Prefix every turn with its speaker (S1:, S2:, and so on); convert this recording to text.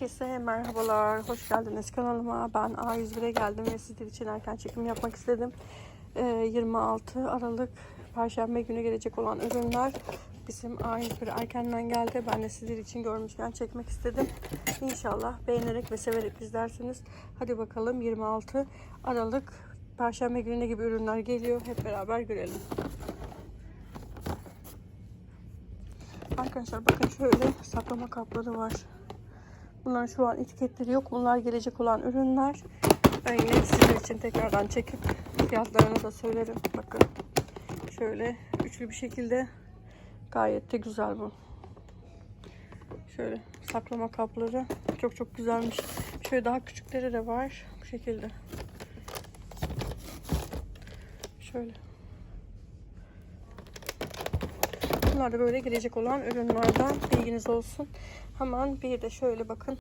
S1: Herkese merhabalar, hoş geldiniz kanalıma. Ben A101'e geldim ve sizler için erken çekim yapmak istedim. Ee, 26 Aralık Perşembe günü gelecek olan ürünler bizim A101 erkenden geldi. Ben de sizler için görmüşken çekmek istedim. İnşallah beğenerek ve severek izlersiniz. Hadi bakalım 26 Aralık Perşembe günü ne gibi ürünler geliyor hep beraber görelim. Arkadaşlar bakın şöyle saklama kapları var. Bunların şu an etiketleri yok. Bunlar gelecek olan ürünler. Ben yine sizler için tekrardan çekip fiyatlarını da söylerim. Bakın şöyle üçlü bir şekilde gayet de güzel bu. Şöyle saklama kapları çok çok güzelmiş. Şöyle daha küçükleri de var bu şekilde. Şöyle. Bunlar da böyle gelecek olan ürünlerden bilginiz olsun. Hemen bir de şöyle bakın.